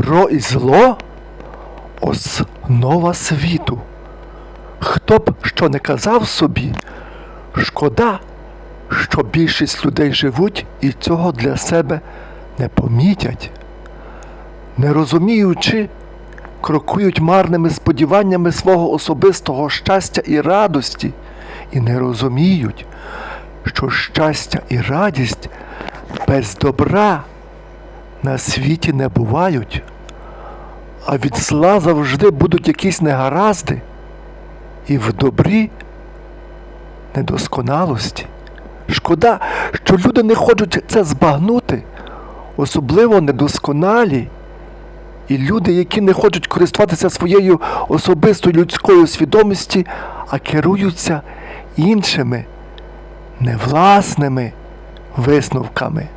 Добро і зло основа світу. Хто б що не казав собі, шкода, що більшість людей живуть і цього для себе не помітять. Не розуміючи, крокують марними сподіваннями свого особистого щастя і радості, і не розуміють, що щастя і радість без добра на світі не бувають, а від зла завжди будуть якісь негаразди, і в добрі недосконалості. Шкода, що люди не хочуть це збагнути, особливо недосконалі. І люди, які не хочуть користуватися своєю особистою людською свідомості, а керуються іншими, невласними висновками.